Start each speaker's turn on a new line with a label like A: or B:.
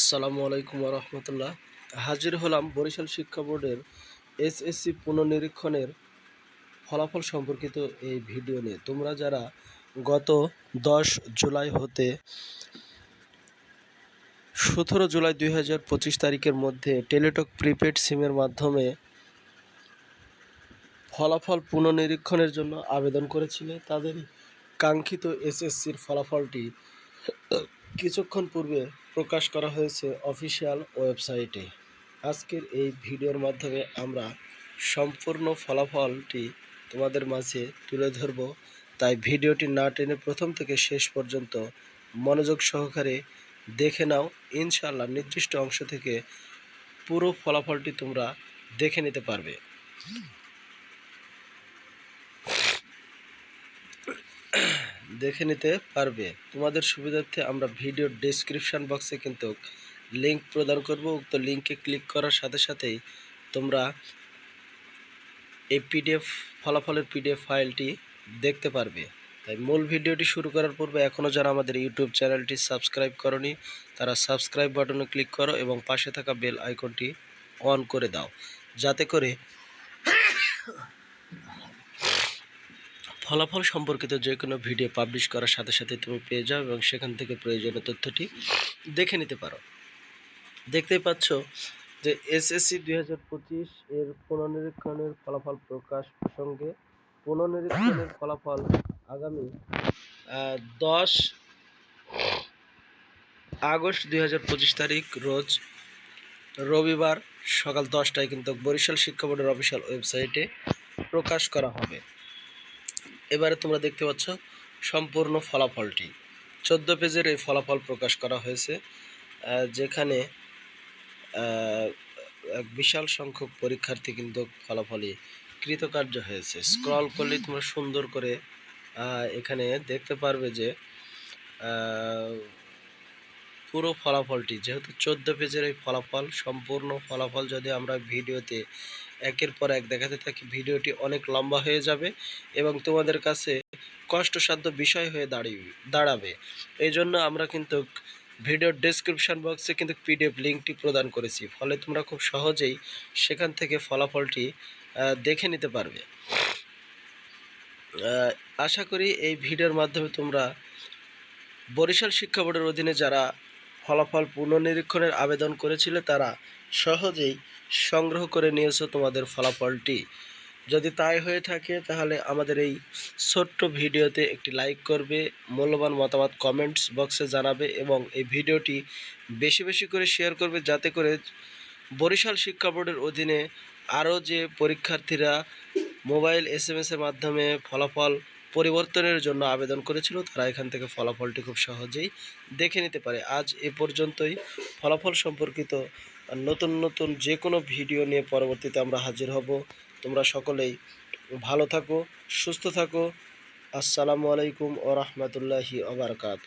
A: আসসালামু আলাইকুম রহমতুল্লাহ হাজির হলাম বরিশাল শিক্ষা বোর্ডের এসএসসি পুনর্নিরীক্ষণের ফলাফল সম্পর্কিত এই ভিডিও নিয়ে। তোমরা যারা গত দশ জুলাই হতে সতেরো জুলাই দুই হাজার পঁচিশ তারিখের মধ্যে টেলিটক প্রিপেড সিমের মাধ্যমে ফলাফল পুনর্নিরীক্ষণের জন্য আবেদন করেছিলে, তাদের কাঙ্ক্ষিত এসএসসির ফলাফলটি কিছুক্ষণ পূর্বে প্রকাশ করা হয়েছে অফিসিয়াল ওয়েবসাইটে। আজকের এই ভিডিওর মাধ্যমে আমরা সম্পূর্ণ ফলাফলটি তোমাদের মাঝে তুলে ধরব। তাই ভিডিওটি না টেনে প্রথম থেকে শেষ পর্যন্ত মনোযোগ সহকারে দেখে নাও। ইনশাল্লাহ নির্দিষ্ট অংশ থেকে পুরো ফলাফলটি তোমরা দেখে নিতে পারবে। দেখে নিতে পারবে। তোমাদের সুবিধার্থে আমরা ভিডিওর ডেসক্রিপশন বক্সে কিন্তু লিংক প্রদান করব। উক্ত লিংকে ক্লিক করার সাথে সাথেই তোমরা এই পিডিএফ ফলাফলের পিডিএফ ফাইলটি দেখতে পারবে। তাই মূল ভিডিওটি শুরু করার পূর্বে এখনও যারা আমাদের ইউটিউব চ্যানেলটি সাবস্ক্রাইব করনি, তারা সাবস্ক্রাইব বাটনে ক্লিক করো এবং পাশে থাকা বেল আইকনটি অন করে দাও। যাতে করে ফলাফল সম্পর্কিত যে কোনো ভিডিও পাবলিশ করার সাথে সাথে তুমি পেয়ে যাও এবং সেখান থেকে প্রয়োজনীয় তথ্যটি দেখে নিতে পারো। দেখতেই পাচ্ছ যে এসএসসি দুই হাজার পঁচিশ এর পুনর্নিরীক্ষণের ফলাফল প্রকাশ প্রসঙ্গে পুনর্নিরীক্ষণের ফলাফল আগামী দশ আগস্ট দুই হাজার পঁচিশ তারিখ রোজ রবিবার সকাল দশটায় কিন্তু বরিশাল শিক্ষা বোর্ডের অফিসিয়াল ওয়েবসাইটে প্রকাশ করা হবে। এবারে তোমরা দেখতে পাচ্ছ সম্পূর্ণ ফলাফলটি। চোদ্দ পেজের এই ফলাফল প্রকাশ করা হয়েছে যেখানে এক বিশাল সংখ্যক পরীক্ষার্থী কিন্তু ফলাফলই কৃতকার্য হয়েছে। স্ক্রল করলে তোমরা সুন্দর করে এখানে দেখতে পারবে যে পুরো ফলাফলটি, যেহেতু চোদ্দ পেজের এই ফলাফল, সম্পূর্ণ ফলাফল যদি আমরা ভিডিওতে একের পর এক দেখাতে থাকি, ভিডিওটি অনেক লম্বা হয়ে যাবে এবং তোমাদের কাছে কষ্টসাধ্য বিষয় হয়ে দাঁড়িয়ে, দাঁড়াবে। এই জন্য আমরা কিন্তু ভিডিওর ডেসক্রিপশন বক্সে কিন্তু পিডিএফ লিঙ্কটি প্রদান করেছি, ফলে তোমরা খুব সহজেই সেখান থেকে ফলাফলটি দেখে নিতে পারবে। আশা করি এই ভিডিওর মাধ্যমে তোমরা বরিশাল শিক্ষা বোর্ডের অধীনে যারা ফলাফল পুনর্নিরীক্ষণের আবেদন করেছিল তারা। সহজেই সংগ্রহ করে নিয়েছো তোমাদের ফলাফলটি। যদি তাই হয়ে থাকে, তাহলে আমাদের এই ছোট্ট ভিডিওতে একটি লাইক করবে, মূল্যবান মতামত কমেন্টস বক্সে জানাবে এবং এই ভিডিওটি বেশি বেশি করে শেয়ার করবে যাতে করে বরিশাল শিক্ষা বোর্ডের অধীনে আরও যে পরীক্ষার্থীরা মোবাইল এস এসের মাধ্যমে ফলাফল পরিবর্তনের জন্য আবেদন করেছিল, তারা এখান থেকে ফলাফলটি খুব সহজেই দেখে নিতে পারে। আজ এ পর্যন্তই। ফলাফল সম্পর্কিত নতুন নতুন যে কোনো ভিডিও নিয়ে পরবর্তীতে আমরা হাজির হব। তোমরা সকলেই ভালো থাকো, সুস্থ থাকো। আসসালামু আলাইকুম ও রহমতুল্লাহি আবরকাত